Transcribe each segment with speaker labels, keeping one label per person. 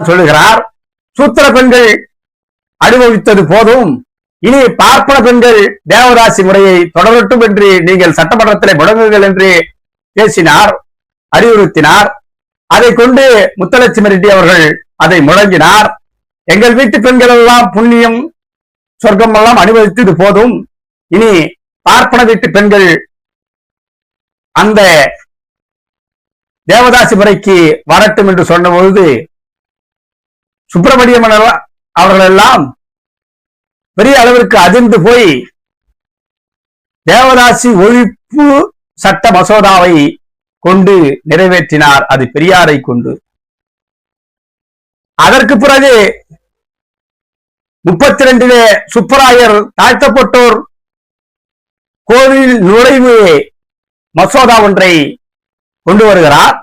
Speaker 1: சொல்லுகிறார். சூத்திர பெண்கள் அனுபவித்தது போதும். இனி பார்ப்பன பெண்கள் தேவராசி முறையை தொடரட்டும் என்று நீங்கள் சட்டமன்றத்திலே முடங்குங்கள் என்று பேசினார் அறிவுறுத்தினார். அதை கொண்டு முத்தலட்சுமி ரெட்டி அவர்கள் அதை முழங்கினார். எங்கள் வீட்டு பெண்கள் எல்லாம் புண்ணியம் சொர்க்கம் எல்லாம் அனுபவித்தது போதும். இனி பார்ப்பன வீட்டு பெண்கள் அந்த தேவதாசி முறைக்கு வரட்டும் என்று சொன்னபொழுது சுப்பிரமணியம் அவர்கள் எல்லாம் பெரிய அளவிற்கு அதிர்ந்து போய் தேவதாசி ஒழிப்பு சட்ட மசோதாவை கொண்டு நிறைவேற்றினார். அது பெரியாரை கொண்டு. அதற்கு பிறகு முப்பத்தி ரெண்டிலே சுப்பராயர் தாழ்த்தப்பட்டோர் கோவில் நுழைவு மசோதா ஒன்றை கொண்டு வருகிறார்.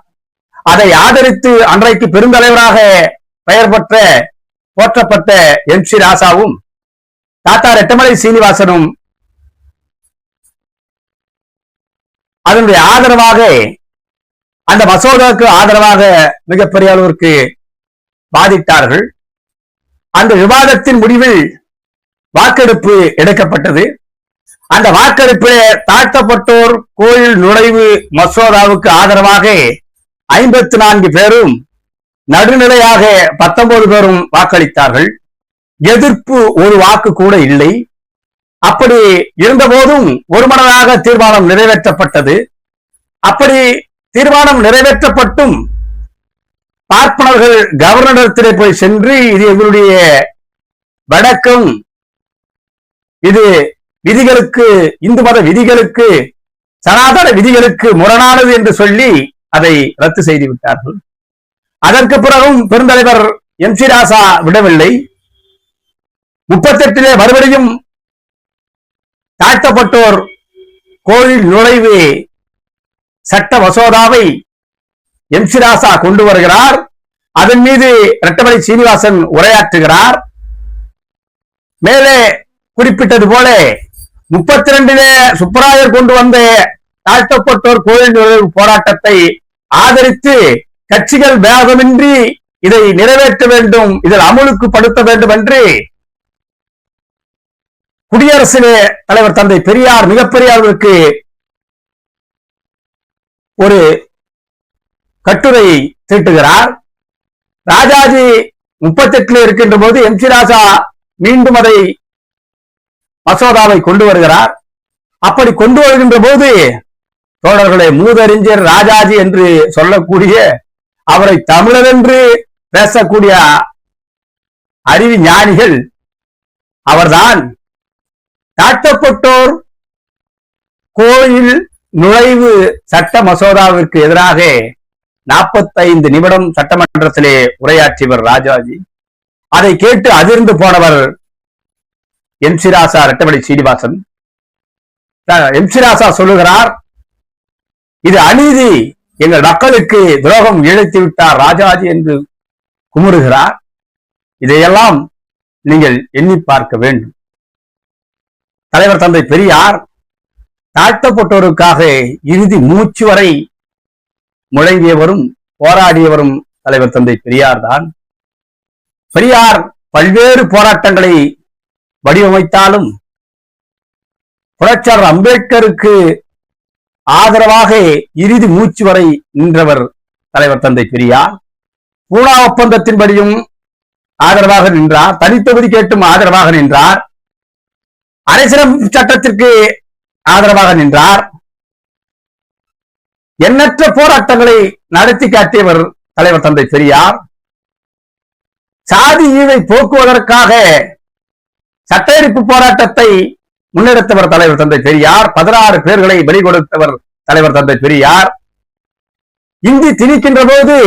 Speaker 1: அதை ஆதரித்து அன்றைக்கு பெருந்தலைவராக பெயர் பெற்ற போற்றப்பட்ட எம் சி ராசாவும் தாத்தா ரெட்டமலை சீனிவாசனும் அதனுடைய ஆதரவாக அந்த மசோதாவுக்கு ஆதரவாக மிகப்பெரிய அளவிற்கு பாதித்தார்கள் அந்த விவாதத்தின் முடிவில் வாக்கெடுப்பு எடுக்கப்பட்டது. அந்த வாக்கெடுப்பில் தாழ்த்தப்பட்டோர் கோயில் நுழைவு மசோதாவுக்கு ஆதரவாக ஐம்பத்தி நான்கு பேரும் நடுநிலையாக பத்தொன்பது பேரும் வாக்களித்தார்கள். எதிர்ப்பு ஒரு வாக்கு கூட இல்லை. அப்படி இருந்தபோதும் ஒருமனதாக தீர்மானம் நிறைவேற்றப்பட்டது. அப்படி தீர்மானம் நிறைவேற்றப்பட்டும் பார்ப்பனர்கள் கவர்னரிடத்திலே போய் சென்று இது எங்களுடைய வடக்கம் இது விதிகளுக்கு இந்து மத விதிகளுக்கு சனாதன விதிகளுக்கு முரணானது என்று சொல்லி அதை ரத்து செய்து விட்டார்கள் அதற்கு பிறகும் பெருந்தலைவர் எம் சி ராசா விடவில்லை. முப்பத்தெட்டிலே மறுபடியும் தாழ்த்தப்பட்டோர் கோயில் நுழைவு சட்ட மசோதாவை எம் சி ராசா கொண்டு வருகிறார். அதன் மீது இரட்டமலை சீனிவாசன் உரையாற்றுகிறார். மேலே குறிப்பிட்டது போல முப்பத்தி ரெண்டிலே சுப்பராயர் கொண்டு வந்த தாழ்த்தப்பட்டோர் கோயில் நுழைவு போராட்டத்தை ஆதரித்து கட்சிகள் பேதமின்றி இதை நிறைவேற்ற வேண்டும் இதில் அமலுக்கு படுத்த வேண்டும் என்று குடியரசிலே தலைவர் தந்தை பெரியார் மிகப்பெரிய அளவிற்கு ஒரு கட்டுரை தீட்டுகிறார். ராஜாஜி முப்பத்தி எட்டுல இருக்கின்ற போது எம் சி ராஜா மீண்டும் அதை மசோதாவை கொண்டு வருகிறார். அப்படி கொண்டு வருகின்ற போது தோழர்களே மூதறிஞர் ராஜாஜி என்று சொல்லக்கூடிய அவரை தமிழர் என்று பேசக்கூடிய அறிவு ஞானிகள் அவர்தான். தாழ்த்தப்பட்டோர் கோயில் நுழைவு சட்ட மசோதாவிற்கு எதிராக நாற்பத்தைந்து நிமிடம் சட்டமன்றத்திலே உரையாற்றியவர் ராஜாஜி. அதை கேட்டு அதிர்ந்து போனவர் M C Raja Rettamalai Srinivasan. M C Raja சொல்லுகிறார் இது அநீதி எங்கள் மக்களுக்கு துரோகம் இழைத்து விட்டார் ராஜாஜி என்று குமுறுகிறார். இதையெல்லாம் நீங்கள் எண்ணி பார்க்க வேண்டும். தலைவர் தந்தை பெரியார் தாழ்த்தப்பட்டோருக்காக இறுதி மூச்சு வரை முழங்கியவரும் போராடியவரும் தலைவர் தந்தை பெரியார் தான். பெரியார் பல்வேறு போராட்டங்களை வடிவமைத்தாலும் புரட்சியாளர் அம்பேத்கருக்கு ஆதரவாக இறுதி மூச்சு வரை நின்றவர் தலைவர் தந்தை பெரியார். பூனா ஒப்பந்தத்தின்படியும் ஆதரவாக நின்றார். தனித்தொகுதி கேட்டும் ஆதரவாக நின்றார். அரசியலமைப்பு சட்டத்திற்கு ஆதரவாக நின்றார். எண்ணற்ற போராட்டங்களை நடத்தி காட்டியவர் தலைவர் தந்தை பெரியார். சாதி ஈவை போக்குவதற்காக சட்டரிப்பு போராட்டத்தை முன்னெடுத்தவர் தலைவர் தந்தை பெரியார் பதினாறு பேர்களை பலி கொடுத்தவர் தலைவர் தந்தை பெரியார். இந்தி திணிக்கின்ற போது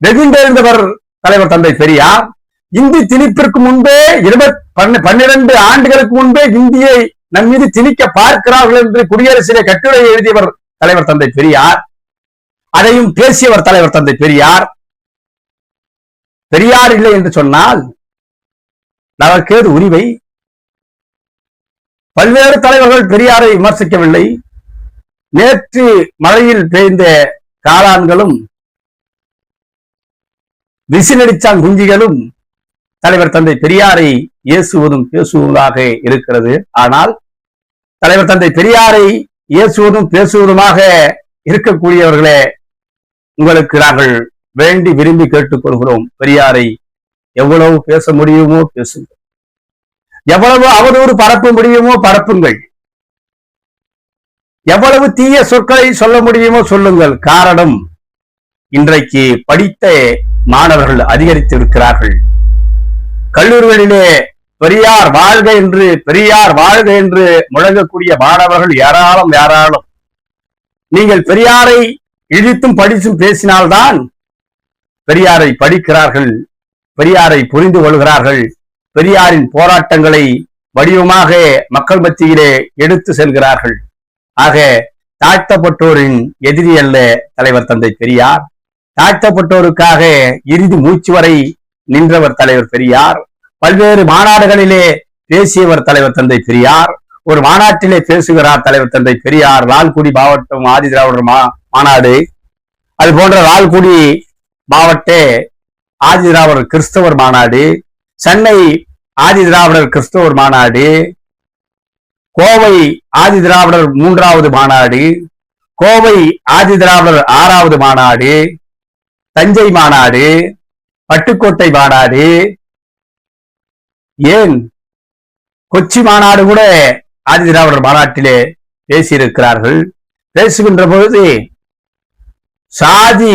Speaker 1: வெகுண்டெழுந்தவர் தலைவர் தந்தை பெரியார். இந்தி திணிப்பிற்கு முன்பே இருபத் பன்னிரண்டு ஆண்டுகளுக்கு முன்பே இந்தியை நம் மீது திணிக்க பார்க்கிறார்கள் என்று குடியரசிலே கட்டுரை எழுதியவர் தலைவர் தந்தை பெரியார். அதையும் பேசியவர் தலைவர் தந்தை பெரியார். பெரியார் இல்லை என்று சொன்னால் நமக்கேது உரிமை பல்வேறு தலைவர்கள் பெரியாரை விமர்சிக்கவில்லை. நேற்று மழையில் பெய்ந்த காளான்களும் விசிலடிச்சான் குஞ்சிகளும் தலைவர் தந்தை பெரியாரை இயேசுவதும் பேசுவதாக இருக்கிறது. ஆனால் தலைவர் தந்தை பெரியாரை இயேசுவதும் பேசுவதுமாக இருக்கக்கூடியவர்களே உங்களுக்கு நாங்கள் வேண்டி விரும்பி கேட்டுக்கொள்கிறோம். பெரியாரை எவ்வளவு பேச முடியுமோ பேசுங்கள். எவ்வளவு அவதூறு பரப்ப முடியுமோ பரப்புங்கள். எவ்வளவு தீய சொற்களை சொல்ல முடியுமோ சொல்லுங்கள். காரணம் இன்றைக்கு படித்த மாணவர்கள் அதிகரித்து இருக்கிறார்கள் கல்லூரிகளிலே பெரியார் வாழ்க என்று பெரியார் வாழ்க என்று முழங்கக்கூடிய மாணவர்கள் ஏராளம் ஏராளம். நீங்கள் பெரியாரை இழித்தும் படித்தும் பேசினால்தான் பெரியாரை படிக்கிறார்கள் பெரியாரை புரிந்து கொள்கிறார்கள். பெரியாரின் போராட்டங்களை வடிவமாக மக்கள் மத்தியிலே எடுத்து செல்கிறார்கள். ஆக தாழ்த்தப்பட்டோரின் எதிரி அல்ல தலைவர் தந்தை பெரியார். தாழ்த்தப்பட்டோருக்காக இறுதி மூச்சு வரை நின்றவர் தலைவர் பெரியார். பல்வேறு மாநாடுகளிலே பேசியவர் தலைவர் தந்தை பெரியார். ஒரு மாநாட்டிலே பேசுகிறார் தலைவர் தந்தை பெரியார். லால்குடி மாவட்டம் ஆதி திராவிடர் மா மாநாடு. அது போன்ற லால்குடி மாவட்ட ஆதி திராவிடர் கிறிஸ்தவர் மாநாடு. சென்னை ஆதி திராவிடர் கிறிஸ்தவர் மாநாடு கோவை ஆதி திராவிடர் மூன்றாவது மாநாடு கோவை ஆதி திராவிடர் ஆறாவது மாநாடு தஞ்சை மாநாடு பட்டுக்கோட்டை மாநாடு. ஏன் கொச்சி மாநாடு கூட ஆதி திராவிடர் மாநாட்டிலே பேசியிருக்கிறார்கள்? பேசுகின்ற பொழுது சாதி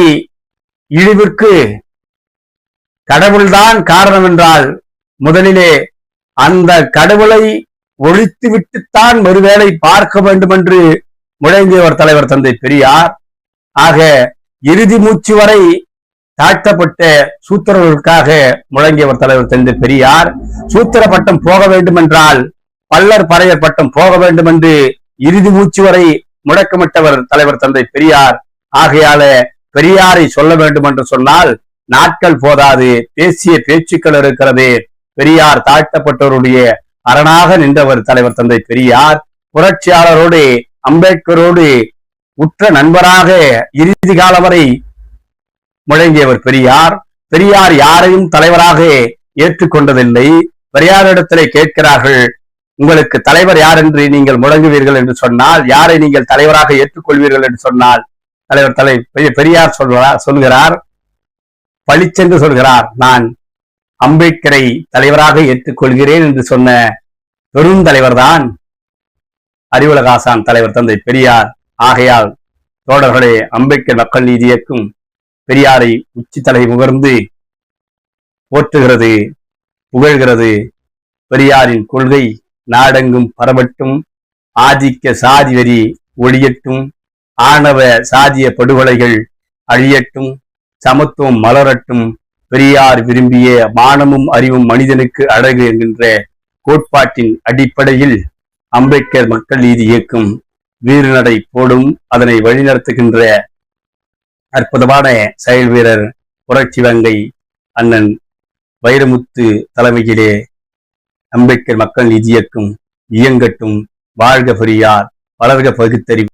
Speaker 1: இழிவிற்கு கடவுள்தான் காரணம் என்றால் முதலிலே அந்த கடவுளை ஒழித்து விட்டுத்தான் பார்க்க வேண்டும் என்று முழங்கியவர் தலைவர் தந்தை பெரியார். ஆக இறுதி மூச்சு வரை தாழ்த்தப்பட்ட சூத்திரர்களுக்காக முழங்கியவர் தலைவர் தந்தை பெரியார். சூத்திர பட்டம் போக வேண்டும் என்றால் பல்லர் பறையர் பட்டம் போக வேண்டும் என்று இறுதி மூச்சு வரை முழக்கமிட்டவர் தலைவர் தந்தை பெரியார். ஆகையால பெரியாரை சொல்ல வேண்டும் என்று சொன்னால் நாட்கள் போதாது. பேசிய பேச்சுக்கள் இருக்கிறது. பெரியார் தாழ்த்தப்பட்டவருடைய அரணாக நின்றவர் தலைவர் தந்தை பெரியார். புரட்சியாளரோடு அம்பேத்கரோடு உற்ற நண்பராக இறுதி காலம் வரை முழங்கியவர் பெரியார். பெரியார் யாரையும் தலைவராக ஏற்றுக்கொண்டதில்லை. பெரியாரிடத்திலே கேட்கிறார்கள் உங்களுக்கு தலைவர் யார் என்று நீங்கள் முழங்குவீர்கள் என்று சொன்னால் யாரை நீங்கள் தலைவராக ஏற்றுக்கொள்வீர்கள் என்று சொன்னால்? தலைவர் தலை பெரிய- பெரியார் சொல்கிறார் சொல்கிறார் பளிச்சென்று சொல்கிறார். நான் அம்பேத்கரை தலைவராக ஏற்றுக்கொள்கிறேன் என்று சொன்ன பெருந்தலைவர்தான் அறிவுலகாசான் தலைவர் தந்தை பெரியார். ஆகையால் தோழர்களே அம்பேத்கர் மக்கள் நீதி இயக்கம் பெரியாரை உச்சி தலை முகர்ந்து போற்றுகிறது புகழ்கிறது. பெரியாரின் கொள்கை நாடெங்கும் பரவட்டும் ஆதிக்க சாதி வரி ஒழியட்டும் ஆணவ சாதிய படுகொலைகள் அழியட்டும் சமத்துவம் மலரட்டும். பெரியார் விரும்பிய மானமும் அறிவும் மனிதனுக்கு அழகு என்கின்ற கோட்பாட்டின் அடிப்படையில் அம்பேத்கர் மக்கள் நீதி இயக்கம் வீரநடை போடும் அதனை வழிநடத்துகின்ற அற்புதமான செயல் வீரர் புரட்சி வங்கை அண்ணன் வைரமுத்து தலைமையிலே அம்பேத்கர் மக்கள் நீதி இயக்கம் இயங்கட்டும். வாழ்க பெரியார் வளர்க பகுத்தறிவு.